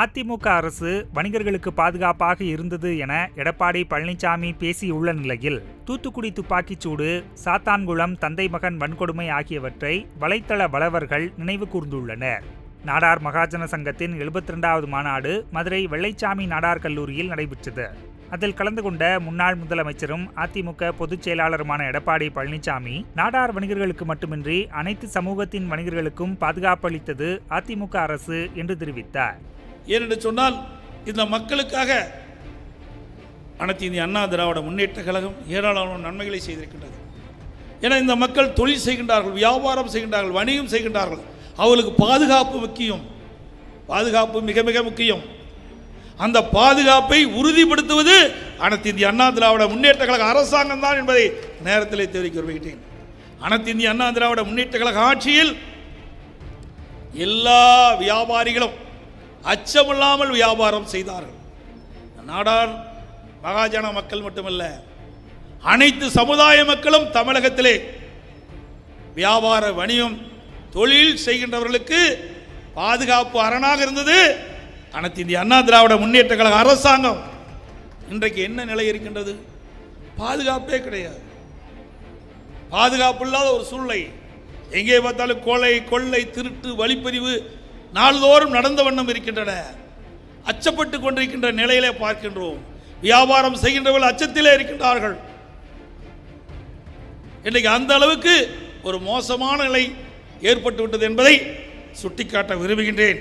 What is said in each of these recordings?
அதிமுக அரசு வணிகர்களுக்கு பாதுகாப்பாக இருந்தது என எடப்பாடி பழனிசாமி பேசியுள்ள நிலையில் தூத்துக்குடி துப்பாக்கிச்சூடு சாத்தான்குளம் தந்தை மகன் வன்கொடுமை ஆகியவற்றை வலைத்தள வளவர்கள் நினைவு கூர்ந்துள்ளனர். நாடார் மகாஜன சங்கத்தின் எழுபத்தி ரெண்டாவது மாநாடு மதுரை வெள்ளைச்சாமி நாடார் கல்லூரியில் நடைபெற்றது. அதில் கலந்து கொண்ட முன்னாள் முதலமைச்சரும் அதிமுக பொதுச் செயலாளருமான எடப்பாடி பழனிசாமி நாடார் வணிகர்களுக்கு மட்டுமின்றி அனைத்து சமூகத்தின் வணிகர்களுக்கும் பாதுகாப்பு அளித்தது அதிமுக அரசு என்று தெரிவித்தார். ஏனென்று சொன்னால் இந்த மக்களுக்காக அனைத்து இந்திய அண்ணா திராவிட முன்னேற்ற கழகம் ஏராளமான நன்மைகளை செய்திருக்கின்றது. ஏன்னா இந்த மக்கள் தொழில் செய்கின்றார்கள் வியாபாரம் செய்கின்றார்கள் வணிகம் செய்கின்றார்கள். அவர்களுக்கு பாதுகாப்பு முக்கியம். பாதுகாப்பு மிக மிக முக்கியம். அந்த பாதுகாப்பை உறுதிப்படுத்துவது அனைத்து இந்திய அண்ணா திராவிட முன்னேற்ற கழக அரசாங்கம் தான் என்பதை நேரத்திலே தெரிவிக்க விரும்புகிறேன் அனைத்து இந்திய அண்ணா திராவிட முன்னேற்ற கழக ஆட்சியில் எல்லா வியாபாரிகளும் அச்சமில்லாமல் வியாபாரம் செய்தார்கள். நாடார் மகாஜன மக்கள் மட்டுமல்ல அனைத்து சமுதாய மக்களும் தமிழகத்திலே வியாபார வணிகம் தொழில் செய்கின்றவர்களுக்கு பாதுகாப்பு அரணாக இருந்தது. அனைத்து இந்திய அண்ணா திராவிட முன்னேற்ற கழக அரசாங்கம் இன்றைக்கு என்ன நிலை இருக்கின்றது? பாதுகாப்பே கிடையாது. பாதுகாப்பு இல்லாத ஒரு சூழ்நிலை. எங்கே பார்த்தாலும் கொலை கொள்ளை திருட்டு வழிப்பறிவு நாள்தோறும் நடந்த வண்ணம் இருக்கின்றன. அச்சப்பட்டு கொண்டிருக்கின்ற நிலையிலே பார்க்கின்றோம். வியாபாரம் செய்கின்றவர்கள் அச்சத்திலே இருக்கின்றார்கள். இன்றைக்கு அந்த அளவுக்கு ஒரு மோசமான நிலை ஏற்பட்டு விட்டது என்பதை சுட்டிக்காட்ட விரும்புகின்றேன்.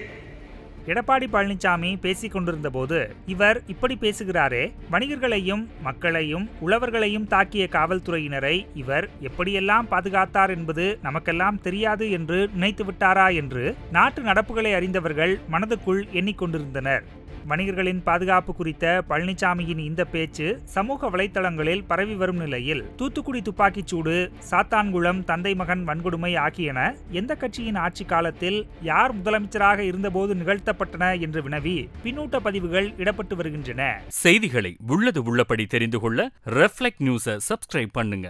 எடப்பாடி பழனிசாமி பேசிக் கொண்டிருந்த போது இவர் இப்படி பேசுகிறாரே வணிகர்களையும் மக்களையும் உழவர்களையும் தாக்கிய காவல்துறையினரை இவர் எப்படியெல்லாம் பாதுகாத்தார் என்பது நமக்கெல்லாம் தெரியாது என்று நினைத்து விட்டாரா என்று நாட்டு நடப்புகளை அறிந்தவர்கள் மனதுக்குள் எண்ணிக்கொண்டிருந்தனர் வணிகர்களின் பாதுகாப்பு குறித்த பழனிசாமியின் இந்த பேச்சு சமூக வலைத்தளங்களில் பரவி வரும் நிலையில் தூத்துக்குடி துப்பாக்கிச்சூடு சாத்தான்குளம் தந்தை மகன் வன்கொடுமை ஆகியன எந்த கட்சியின் ஆட்சி காலத்தில் யார் முதலமைச்சராக இருந்தபோது நிகழ்த்தப்பட்டன என்று வினவி பின்னூட்ட பதிவுகள் இடப்பட்டு வருகின்றன. செய்திகளை உள்ளது உள்ளபடி தெரிந்து கொள்ள ரெஃப்ளெக்ட் நியூஸை சப்ஸ்கிரைப் பண்ணுங்க.